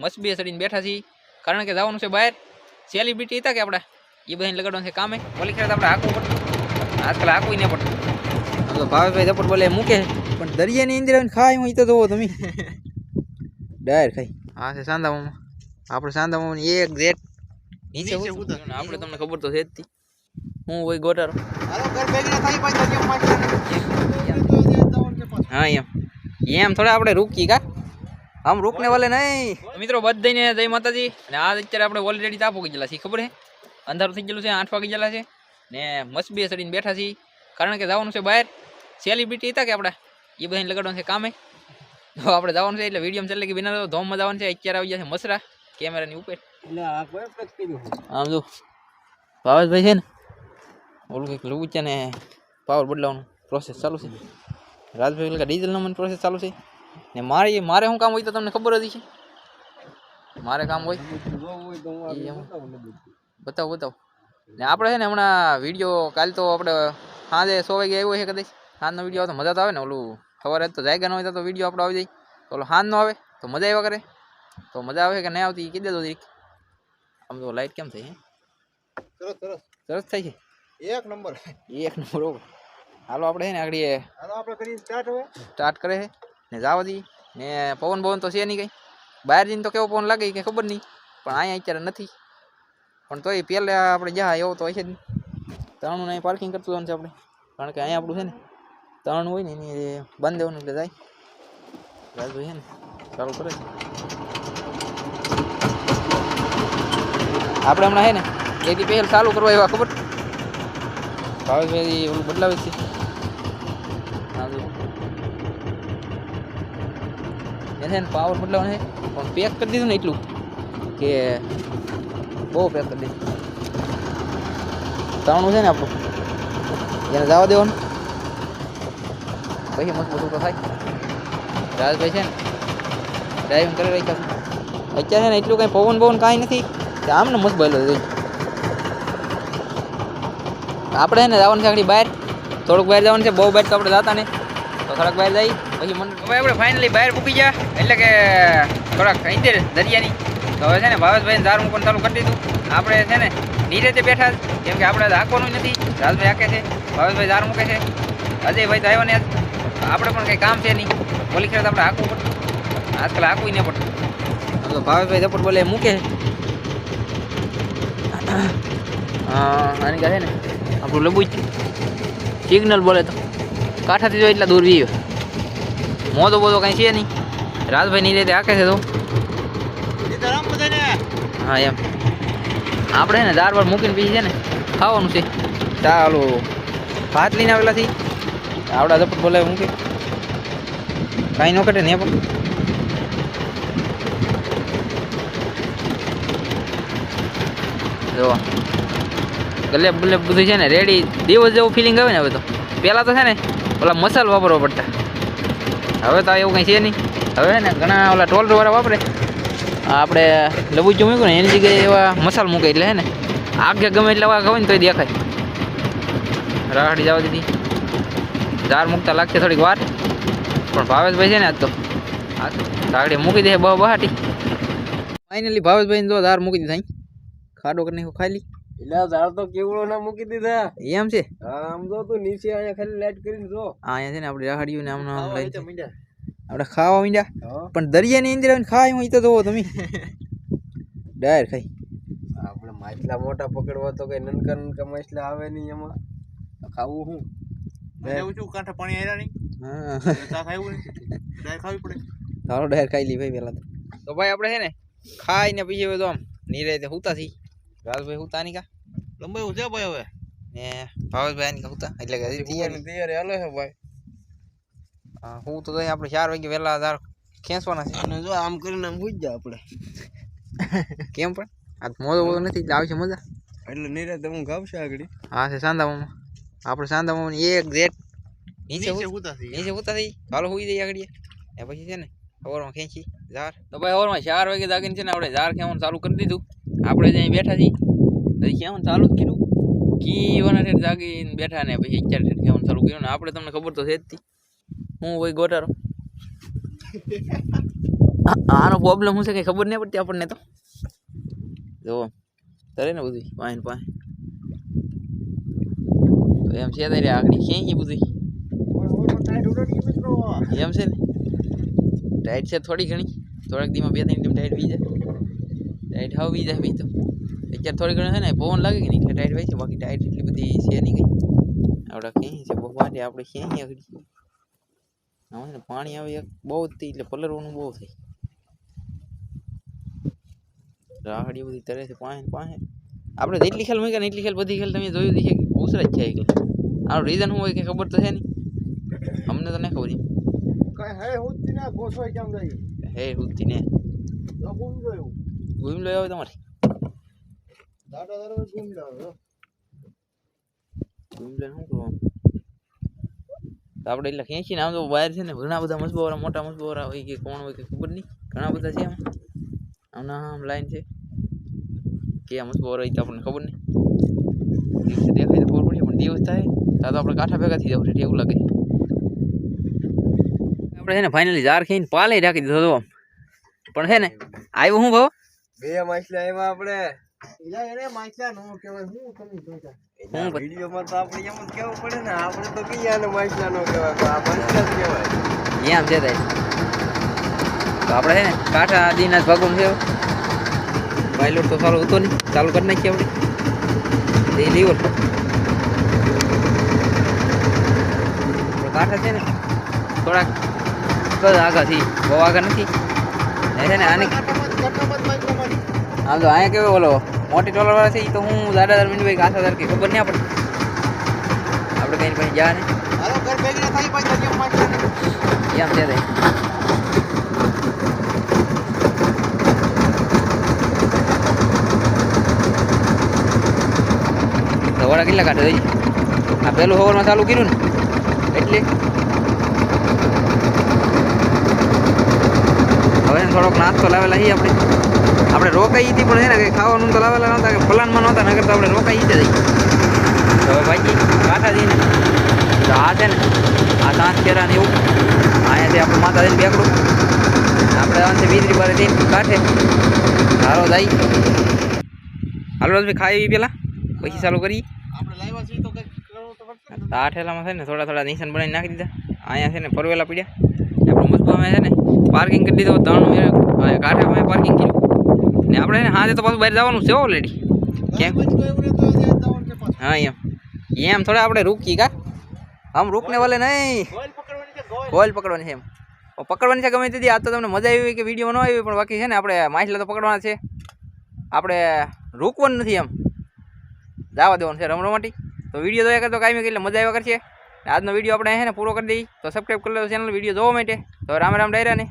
મસ્બીએ ચડીને બેઠા છીએ. કારણ કે જવાનું છે બહાર. સેલિબ્રિટી હતા કે આપણે એ બધાને લગાડવાનું છે કામે. ઓલી ખેર આપણે હાંકવું પડતું. આજકાલ હાંકવું નહીં પડતું. આમ તો ભાવેશભાઈ ઝપટ બોલે મૂકે પણ દરિયાની અંદર આવીને ખાય હું એ તો જોવો તમે. ડાયર ખાઈ હા છે સાંદા મામા. આપણે સાંદા મામાની એક જેટ નીચે ઉતર્યું ને આપણે તમને ખબર તો છે જ તી. હું હોય ગોટારો. હા એમ. એમ થોડા આપણે રૂકી કા? આમ રૂકને વાલે નહીં. મિત્રો બધાને જય માતાજી. અને આ અત્યારે આપણે ઓલરેડી તાપો ગયેલા છીએ ખબર છે? અંધારું થઈ ગયેલું છે આઠ વાગી ગયેલા છે. ને મસ્બીએ ચડીને બેઠા છીએ. કારણ કે જવાનું છે બહાર. સેલિબ્રિટી હતા કે આપણે? એ બધાને લગાડવાનું છે કામે. તો આપણે જવાનું છે એટલે વીડિયો ચાલે કે બિના ધોમમાં જવાનું છે અત્યારે આવી ગયા છે મસરા કેમેરાની ઉપર. આમ જો ભાવેશભાઈ છે ને ઓલું કંઈક લેવું છે ને પાવર બદલાવાનું પ્રોસેસ ચાલુ છે. રાજભાઈ ડીઝલ નંબરની પ્રોસેસ ચાલુ છે. ને મારે મારે શું કામ હોય તો તમને ખબર હતી છે મારે કામ હોય? બતાવો બતાવો. ને આપણે છે ને હમણાં વીડિયો કાલ તો આપણે સાંજે સો વાગે આવ્યો છે કદાચ. સાંજનો વીડિયો આવે તો મજા તો આવે ને ઓલું સવારે તો જાયગા ન હોય તો વીડિયો આપણો આવી જાય. તો ઓલો સાંજનો આવે તો મજા આવ્યા કરે. તો મજા આવે કે નહીં આવતી કહી દેજો જરીક આમ તો લાઈટ કેમ થઈ હે? સરસ સરસ. સરસ થાય છે? એક નંબર. એક નંબર હાલો આપણે છે ને આગળ હાલો આપણે કરી સ્ટાર્ટ હવે. સ્ટાર્ટ કરે છે. ને જવા દઈએ ને પવન પવન તો છે નહીં કંઈ. બહાર જઈને તો કેવો પવન લાગે કંઈ ખબર નહીં. પણ અહીંયા અત્યારે નથી. પણ તોય પહેલાં આપણે જ્યાં એવો તો હશે જ ત્રણનું અહીં પાર્કિંગ કરતું જવાનું છે આપણે. કારણ કે અહીંયા આપણું છે ને. ત્રણ હોય ને એની બંધ દેવાનું એટલે જાય. રાજુ છે ને. ચાલુ કરે છે. આપણે હમણાં છે ને એથી પહેલ ચાલુ કરવા એવા ખબર? ભાવેશભાઈ ઓલું બદલાવે છે હા જો એને પાવર બદલાવાનો છે, પણ પેક કરી દીધું ને એટલું કે બહુ પેક કરી દીધું. ત્રણું છે ને આપણું. એને જવા દેવાનું. પછી મસ્ત બધું તો થાય. રાજભાઈ છે ને ડ્રાઇવિંગ કરી રહી છે. અત્યારે છે ને એટલું કંઈ પવન પવન કાંઈ નથી કે આમને મસ્ત બોલો આપણે છે ને જવાનું છે આગળ બહાર. થોડુંક બહાર જવાનું છે, બહુ બહાર તો આપણે જતા ને તો થોડાક બહાર જઈ પછી મને હવે આપણે ફાઇનલી બહાર મૂકી ગયા. એટલે કે થોડાક અહીંથી દરિયાની. તો હવે છે ને ભાવેશભાઈ દાર મૂકવાનું ચાલુ કરી દીધું. આપણે છે ને નીચે બેઠા કેમ કે આપણે હાંકવાનું નથી. રાજભાઈ હાકે છે. ભાવેશભાઈ દાર મૂકે છે. અજયભાઈ તો આવ્યા ને આપણે પણ કંઈ કામ છે નહીં. પોલીસ ખેર આપણે હાંકવું પડતું આજકાલ હાંકવું નહીં પડતું તો ભાવેશભાઈ ઝપટ બોલે મૂકે. આની કહે ને, આપણું લબુજ. સિગ્નલ બોલે તો. કાંઠાથી જો એટલા દૂર વીયો મોતો બોતો કાંઈ છે નહીં. રાજભાઈ ની રીતે હાકે છે તો. હા, એમ. આપણે ને દાર વાર મૂકીને પછી છે ને ખાવાનું છે. ચાલો ભાત લઈને આવેલાથી. આવડા ઝપટ બોલાવે મૂકે કાંઈ ન કટે ને પણ. જો. ગલે બલે બધું છે ને, રેડી. દિવસ જેવું ફિલિંગ આવે ને હવે તો. પહેલાં તો છે ને ઓલા મસાલ વાપરવા પડતા. હવે તો એવું કંઈ છે નહીં. હવે ને ઘણા ઓલા ટોલરવાળા વાપરે. આપણે લબુચું મૂક્યું ને, એની જગ્યાએ એવા મસાલ મૂકે એટલે હે ને. આગે ગમે એટલે વાગે હોય ને તોય દેખાય. રાહડી જવા દીધી. ઝાર મૂકતા લાગશે થોડીક વાર. પણ ભાવેશભાઈ છે ને આજ તો. રાહડી મૂકી દે બહુ બહાટી. ફાઇનલી ભાવેશભાઈ જો ધાર મૂકી દીધા. ખાડો કરી નાખ્યો ખાલી. એટલે ઝાડ તો કેવડો ના મૂકી દીધા. એમ છે? આમ જો તું નીચે અહીંયા ખાલી લાઈટ કરીને જો. આ અહીંયા છે ને આપણે રહાડ્યું ને આમ આપણે ખાવા માંડ્યા પણ દરિયાની અંદર આવીને ખાય હું તો જોવો તમે. ડાયર ખાઈ આપણે માછલા મોટા પકડવા તો કઈ નનકા નનકા માછલા આવે નહીં એમાં. ખાવું શું કાંઠા પાણી આવ્યા નહીં. હા. ખાવું ચાય ખાવી પડે? તારો ડાયર ખાઈ લી ભાઈ પેલા તો. તો ભાઈ આપણે છે ને ખાઈને પછી તો આમ નીરે હુતા થઈ રાજભાઈ હુતા નહીં કા? લંબાઈ છે ભાઈ હવે? ને ભાવેશભાઈ ની કા હુતા એટલે કે તૈયારી. તૈયારી હાલે છે ભાઈ. હા, હું તો અહીં આપણે ચાર વાગે વહેલા તાર ખેંચવાના છે. અને જો આમ કરીને આમ હુઈ જા આપણે. કેમ પણ? આ મોજો મોજો નથી એટલે આવશે મજા? એટલે નિરાતે હું ગાવશે આગળ. હા છે સાંધા મામા. આપણે સાંધા મામા એક જેટ નીચે ઉત- થઈ નીચે ઉતા થઈ ચાલો હુઈ જઈએ આગળ. એ પછી છે ને ઓરમાં ખેંચી ઝાર તો ભાઈ સવારમાં ચાર વાગે જાગીને છે ને આપણે ઝાર ખેવાનું ચાલુ કરી દીધું. આપણે ત્યાં બેઠા છીએ હજી ખેવાનું ચાલુ જ કર્યું કી વાના ઠેર જાગીને બેઠા ને પછી અત્યારે ઠેર ખેવાનું ચાલુ કર્યું ને આપણે તમને ખબર તો છે જ હું ભાઈ ગોટારો. આનો પ્રોબ્લેમ શું છે કંઈ ખબર નહીં પડતી આપણને તો. જો તરે ને બધું પાણી પાણી તો એમ છે તારે આગળ ક્યાંય બધું? એમ છે ને? ટાઈટ છે થોડી ઘણી. થોડાક દીમાં બે ત્રણ ટાઈટ બી જાય. ટાઈટ હાવ બી જાય બી તો. અત્યારે થોડી ઘણી છે ને પવન લાગે કે નહીં? એટલે ટાઈટ હોય છે બાકી ટાઈટ એટલી બધી છે નહીં કંઈ. આપણે ક્યાંય છે બહુ માટે આપણે ક્યાંય આગળ આમાં છે ને પાણી આવે એક બહુ જ એટલે પલરવાનું બહુ થાય. રાહડી બધી તરે છે પાણી પાણી આપણે જેટલી ખેલ મૂક્યા ને એટલી ખેલ બધી ખેલ તમે જોયું દીધી કે ઉસરા જ છે એટલે આનું રીઝન શું હોય કે ખબર તો છે નહીં. અમને તો નહીં ખબર એમ. હે હુતી ને ગુમ લો આવે તમારે. ગુમ લો શું કરવાનું? આપણે એટલે ખેંચીને આમ તો બહાર છે ને ઘણા બધા મસબોરા મોટા મસબોરા હોય કે કોણ હોય કે ખબર નહીં. ઘણા બધા છે આમ. આમના આમ લાઈન છે. કે આ મસબોરા હોય તો આપણને ખબર નહીં. દિવસે દેખાય તો ખબર પડી પણ દિવસ થાય ત્યાં તો આપણે કાંઠા ભેગા થઈ જવું એવું લાગે. આપણે છે ને ફાઇનલી જાર ખાઈને પાલે રાખી દીધો તો પણ છે ને આવ્યો શું ભાવ? બે માછલા આવ્યા આપણે. હું પ- વિડીયોમાં તો આપણે એમ જ પડે ને આપણે તો કહીએ આને માછલા નો કહેવાય આ માછલા કહેવાય. એમ છે તો આપણે ને કાંઠા આદિના જ છે. પાયલોટ તો સારો હતો નહીં ચાલુ કરી નાખીએ આપણે. એ લીવર કાંઠા છે ને થોડાક આગળથી બહુ આગળ નથી. છે ને આને આમ તો અહીંયા કેવો ઓલો મોટી ટોલર વાળા છે એ તો હું દાદા દાર મિનિટ ભાઈ કાંઠા દાર કે ખબર નહીં આપણે આપણે કઈ પાસે જા ને એમ છે તાઈ સવારે કેટલા કાઢે છે આ પહેલું સવારમાં ચાલુ કર્યું ને એટલે? હવે છે ને થોડોક નાસ્તો લાવેલા છીએ આપણે. આપણે રોકાઈ હતી પણ છે ને કંઈ ખાવાનું તો લાવેલા નહોતા કે પ્લાનમાં નહોતા નગર તો આપણે રોકાઈ જ તો હવે ભાઈ કાંઠા જઈને તો આ છે ને આ સાંજ કેરા ને એવું. અહીંયાથી આપણે માતાજીને બેકડું. આપણે આનાથી વીજળી બારે જઈને કાંઠે સારો જાય. હાલો ભાઈ ખાઈ પેલા. પછી ચાલુ કરી આ ઠેલામાં છે ને થોડા થોડા નિશાન બનાવી નાખી દીધા. અહીંયા છે ને ફરવેલા પડ્યા. આપણે આપણું મજબૂરમાં છે ને પાર્કિંગ કરી દીધો ત્રણ અહીંયા અમે પાર્કિંગ કર્યું. ને આપણે હાજે તો પાછું બહાર જવાનું છે ઓલરેડી કેમ હા એમ. એમ થોડા આપણે રૂકી કા? આમ રૂકને વાલે નહીં. ગોલ પકડવાની છે એમ. પકડવાની છે ગમે તેથી આ તો તમને મજા આવી કે વીડિયો ન આવી પણ બાકી છે ને આપણે માછલા તો પકડવાના છે. આપણે રૂકવાનું નથી એમ. જવા દેવાનું છે રમરમાટી તો વીડિયો જોયા કરતો કાંઈ એટલે મજા આવ્યા કરશે. આજનો વીડિયો આપણે છે ને પૂરો કરી દઈએ. તો સબસ્ક્રાઈબ કરી લો ચેનલ વીડિયો જોવા માટે. તો રામ રામ ડાયરા ને